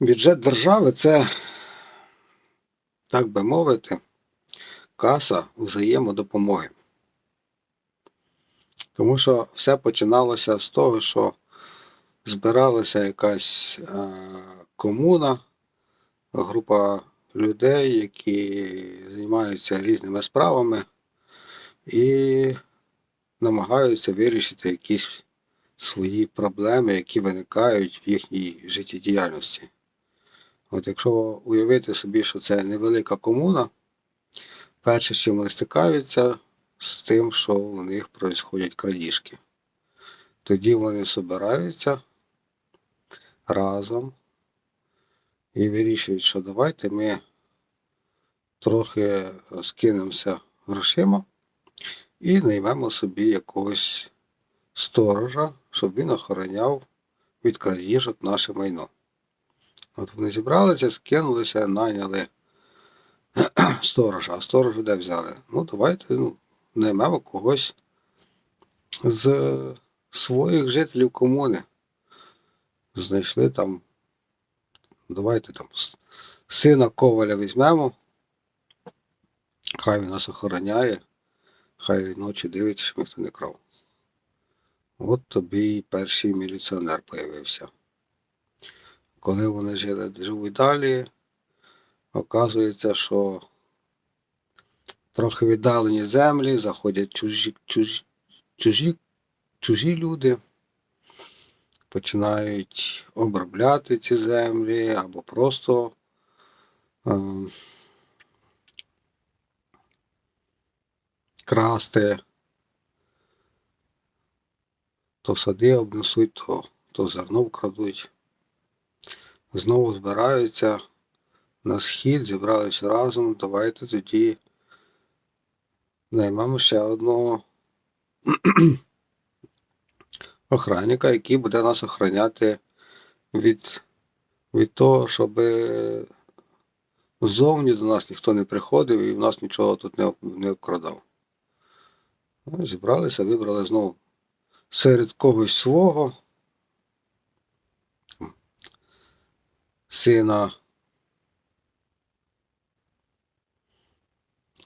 Бюджет держави це, так би мовити, каса взаємодопомоги. Тому що все починалося з того, що збиралася якась е, комуна, група людей, які займаються різними справами і намагаються вирішити якісь свої проблеми, які виникають в їхній життєдіяльності. От якщо уявити собі, що це невелика комуна, перше, з чим вони стикаються, з тим, що у них происходять крадіжки. Тоді вони збираються разом і вирішують, що давайте ми трохи скинемося грошима і наймемо собі якогось сторожа, щоб він охороняв від крадіжок наше майно. От вони зібралися, скинулися, найняли сторожа. А сторожа де взяли? Ну, давайте ну, наймемо когось з своїх жителів комуни. Знайшли там, давайте там сина Коваля візьмемо, хай він нас охороняє, хай ночі дивиться, щоб ніхто не крав. От тобі і перший міліціонер появився. Коли вони жили, живуть далі, оказується, що трохи віддалені землі, заходять чужі, чужі, чужі, чужі люди, починають обробляти ці землі або просто е, красти. То сади обнесуть, то, то зерно вкрадуть. Знову збираються на схід, зібралися разом. Давайте тоді наймемо ще одного охранника, який буде нас охороняти від, від того, щоб ззовні до нас ніхто не приходив і в нас нічого тут не, не обкрадав. Ну, Зібралися, вибрали знову серед когось свого сина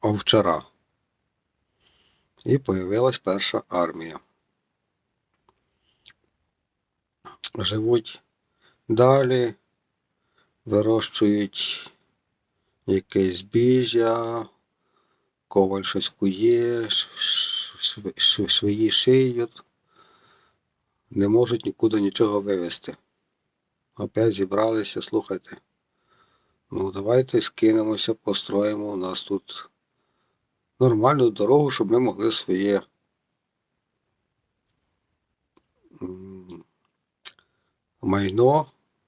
Овчара. І появилась перша армія. Живуть далі, вирощують якесь збіжжя, коваль щось кує, швеї шиють, не можуть нікуди нічого вивезти. Опять зібралися, слухайте. Ну, давайте скинемося, построїмо у нас тут нормальну дорогу, щоб ми могли своє майно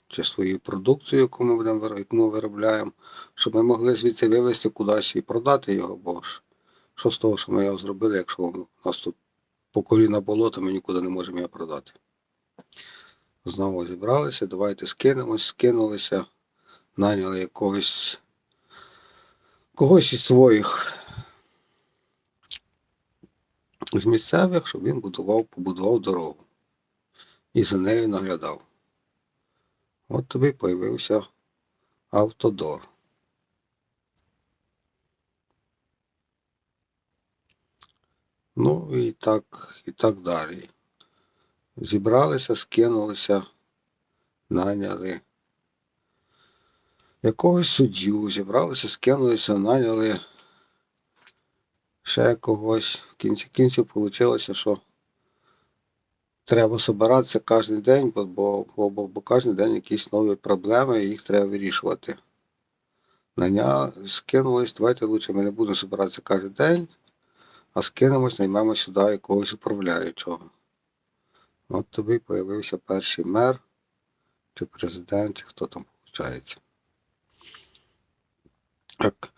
чи свою продукцію, яку ми будемо яку ми виробляємо, щоб ми могли звідси вивезти кудись і продати його, бо ж що з того, що ми його зробили, якщо у нас тут по коліна болото, ми нікуди не можемо його продати. Знову зібралися, давайте скинемось, скинулися, наняли якогось когось із своїх з місцевих, щоб він будував, побудував дорогу і за нею наглядав. От тобі появився автодор. Ну і так, і так далі. Зібралися, скинулися, наняли якогось суддю, зібралися, скинулися, наняли ще когось. В кінці кінців вийшло, що треба збиратися кожен день, бо, бо, бо, бо, кожен день якісь нові проблеми, і їх треба вирішувати. Наня скинулись, давайте лучше ми не будемо збиратися кожен день, а скинемось, наймемо сюди якогось управляючого. От тобі появився перший мер, чи президент, чи хто там виходить. Так,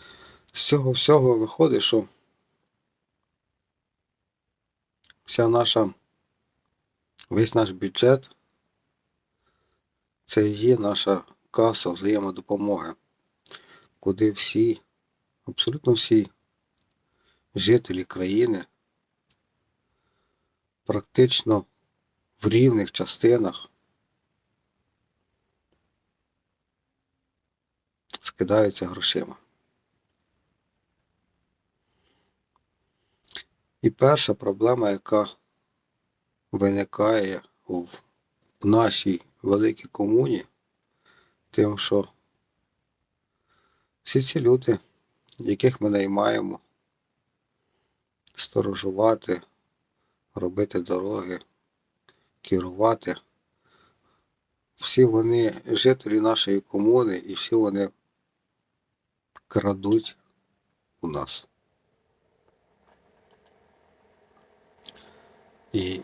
з цього всього виходить, що вся наша, весь наш бюджет це є наша каса взаємодопомоги, куди всі, абсолютно всі жителі країни практично в рівних частинах скидаються грошима. І перша проблема, яка виникає в нашій великій комуні, тим, що всі ці люди, яких ми наймаємо, сторожувати, робити дороги, керувати, всі вони жителі нашої комуни і всі вони крадуть у нас. І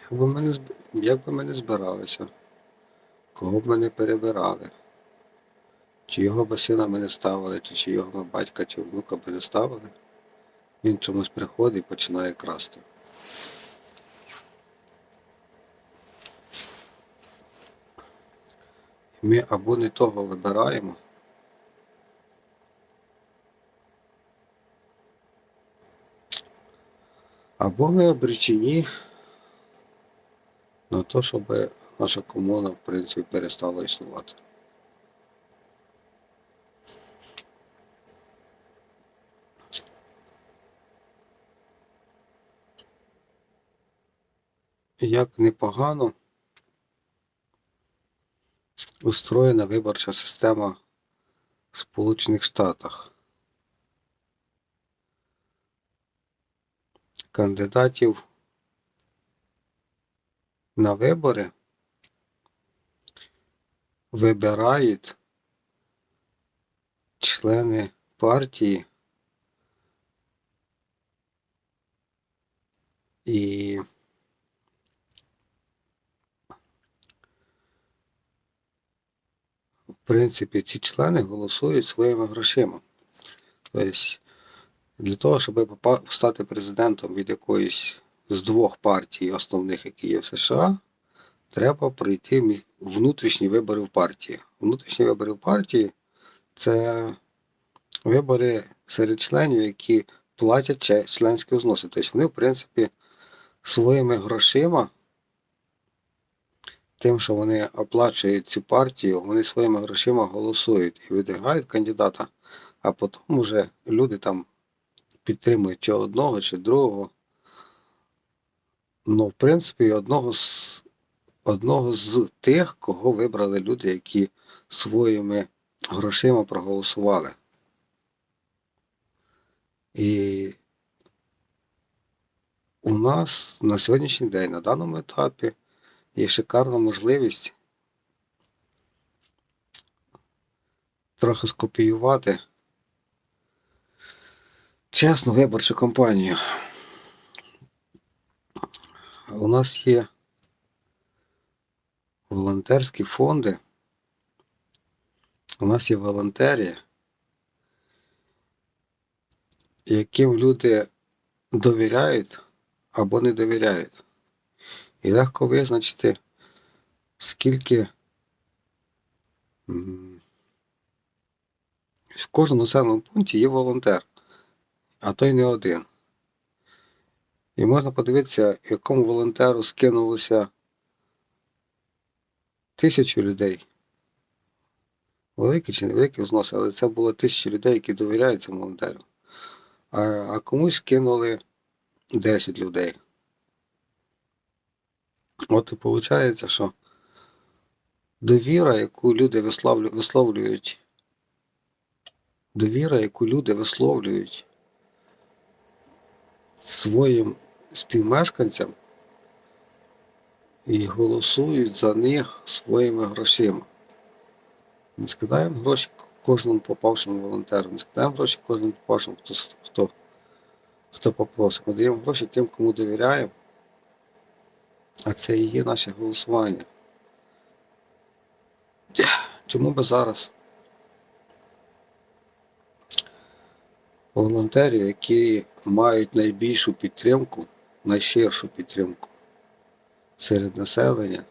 як би ми не, збиралися, кого б ми не перебирали, чи його би сина ми не ставили, чи, чи його ми батька, чи внука би не ставили, він чомусь приходить і починає красти. Ми або не того вибираємо, або ми обречені на те, щоб наша комуна, в принципі, перестала існувати. Як непогано устроєна виборча система в Сполучених Штатах. Кандидатів на вибори вибирають члени партії і в принципі ці члени голосують своїми грошима. Тобто для того, щоб стати президентом від якоїсь з двох партій основних, які є в США, треба пройти внутрішні вибори в партії. Внутрішні вибори в партії це вибори серед членів, які платять членські взноси. Тобто вони, в принципі, своїми грошима, тим, що вони оплачують цю партію, вони своїми грошима голосують і видвигають кандидата, а потім вже люди там підтримують чи одного, чи другого. Ну, в принципі, одного з, одного з тих, кого вибрали люди, які своїми грошима проголосували. І у нас на сьогоднішній день, на даному етапі, є шикарна можливість трохи скопіювати чесну виборчу кампанію. У нас є волонтерські фонди, у нас є волонтери, яким люди довіряють або не довіряють. І легко визначити, скільки в кожному населеному пункті є волонтер, а то й не один. І можна подивитися, якому волонтеру скинулося тисячу людей. Великі чи невеликі взноси, але це було тисячі людей, які довіряють цьому волонтеру. А, а комусь кинули 10 людей. От і виходить, що довіра, яку люди висловлюють, довіра, яку люди висловлюють своїм співмешканцям і голосують за них своїми грошима. Ми скидаємо гроші кожному попавшому волонтеру, ми скидаємо гроші кожному попавшому, хто, хто, хто попросить. Ми даємо гроші тим, кому довіряємо. А це і є наше голосування. Чому би зараз волонтерів, які мають найбільшу підтримку, найширшу підтримку серед населення,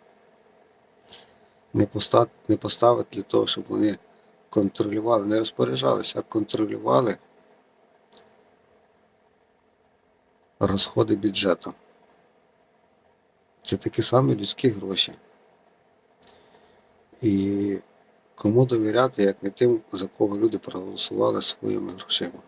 не, поставити для того, щоб вони контролювали, не розпоряджалися, а контролювали розходи бюджету. Це такі самі людські гроші. І Кому довіряти, як не тим, за кого люди проголосували своїми грошима.